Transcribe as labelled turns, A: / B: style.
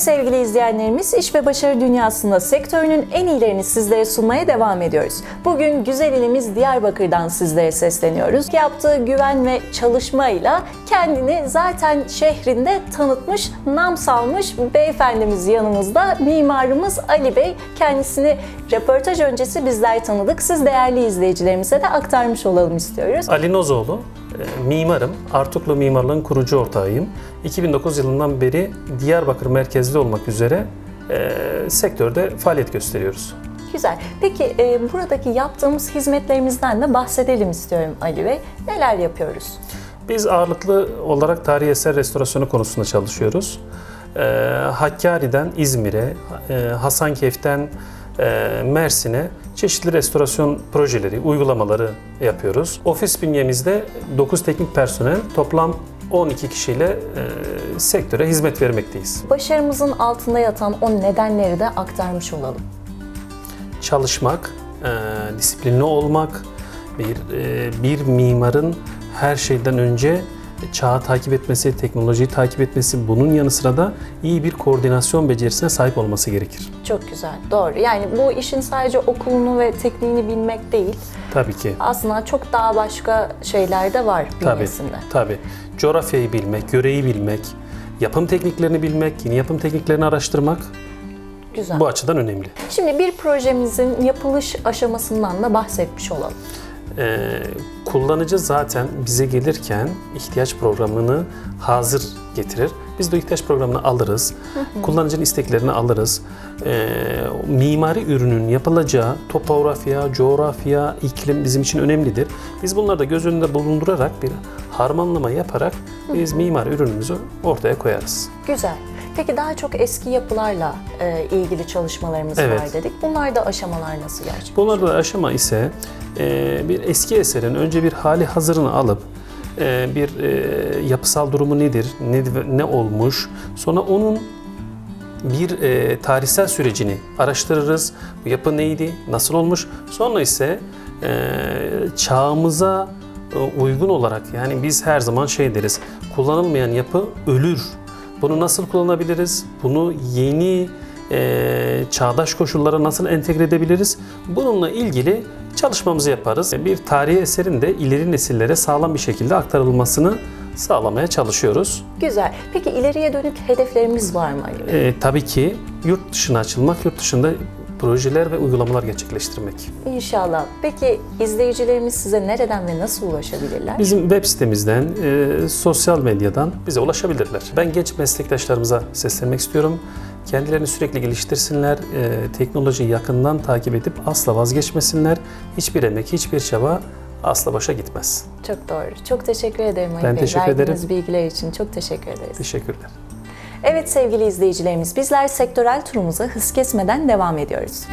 A: Sevgili izleyenlerimiz, iş ve başarı dünyasında sektörünün en iyilerini sizlere sunmaya devam ediyoruz. Bugün güzel ilimiz Diyarbakır'dan sizlere sesleniyoruz. Yaptığı güven ve çalışmayla kendini zaten şehrinde tanıtmış, nam salmış beyefendimiz yanımızda. Mimarımız Ali Bey. Kendisini röportaj öncesi bizler tanıdık. Siz değerli izleyicilerimize de aktarmış olalım istiyoruz.
B: Ali Nozoğlu, mimarım. Artuklu Mimarlığın kurucu ortağıyım. 2009 yılından beri Diyarbakır merkezli olmak üzere e, sektörde faaliyet gösteriyoruz.
A: Güzel. Peki e, buradaki yaptığımız hizmetlerimizden de bahsedelim istiyorum Ali Bey. Neler yapıyoruz?
B: Biz ağırlıklı olarak tarihi eser restorasyonu konusunda çalışıyoruz. E, Hakkari'den İzmir'e, e, Hasankeyf'ten Mersin'e çeşitli restorasyon projeleri, uygulamaları yapıyoruz. Ofis bünyemizde 9 teknik personel, toplam 12 kişiyle e, sektöre hizmet vermekteyiz.
A: Başarımızın altında yatan o nedenleri de aktarmış olalım.
B: Çalışmak, e, disiplinli olmak, bir e, bir mimarın her şeyden önce çağı takip etmesi, teknolojiyi takip etmesi, bunun yanı sıra da iyi bir koordinasyon becerisine sahip olması gerekir.
A: Çok güzel, doğru. Yani bu işin sadece okulunu ve tekniğini bilmek değil,
B: Tabii ki.
A: aslında çok daha başka şeyler de var
B: Tabii.
A: bünyesinde.
B: Tabii. Coğrafyayı bilmek, yöreyi bilmek, yapım tekniklerini bilmek, yeni yapım tekniklerini araştırmak
A: Güzel.
B: bu açıdan önemli.
A: Şimdi bir projemizin yapılış aşamasından da bahsetmiş olalım.
B: Ee, kullanıcı zaten bize gelirken ihtiyaç programını hazır getirir. Biz de ihtiyaç programını alırız. Kullanıcının isteklerini alırız. Ee, mimari ürünün yapılacağı topografya, coğrafya, iklim bizim için önemlidir. Biz bunları da göz önünde bulundurarak bir harmanlama yaparak biz mimari ürünümüzü ortaya koyarız.
A: Güzel. Peki daha çok eski yapılarla e, ilgili çalışmalarımız
B: Evet.
A: var dedik. Bunlarda aşamalar nasıl gerçekleşiyor?
B: Bunlarda da aşama ise e, bir eski eserin önce bir hali hazırını alıp e, bir e, yapısal durumu nedir, ne, ne olmuş, sonra onun bir e, tarihsel sürecini araştırırız. Bu yapı neydi, nasıl olmuş. Sonra ise e, çağımıza e, uygun olarak yani biz her zaman şey deriz, kullanılmayan yapı ölür. Bunu nasıl kullanabiliriz? Bunu yeni e, çağdaş koşullara nasıl entegre edebiliriz? Bununla ilgili çalışmamızı yaparız. Bir tarihi eserin de ileri nesillere sağlam bir şekilde aktarılmasını sağlamaya çalışıyoruz.
A: Güzel. Peki ileriye dönük hedeflerimiz var mı Ali Bey?
B: E, tabii ki yurt dışına açılmak, yurt dışında projeler ve uygulamalar gerçekleştirmek.
A: İnşallah. Peki izleyicilerimiz size nereden ve nasıl ulaşabilirler?
B: Bizim web sitemizden, e, sosyal medyadan bize ulaşabilirler. Ben genç meslektaşlarımıza seslenmek istiyorum. Kendilerini sürekli geliştirsinler, e, teknolojiyi yakından takip edip asla vazgeçmesinler. Hiçbir emek, hiçbir çaba asla boşa gitmez.
A: Çok doğru. Çok teşekkür ederim Ali
B: Ben
A: Bey.
B: teşekkür
A: Verdiğiniz
B: ederim.
A: bilgiler için çok teşekkür ederiz.
B: Teşekkürler.
A: Evet sevgili izleyicilerimiz bizler sektörel turumuza hız kesmeden devam ediyoruz.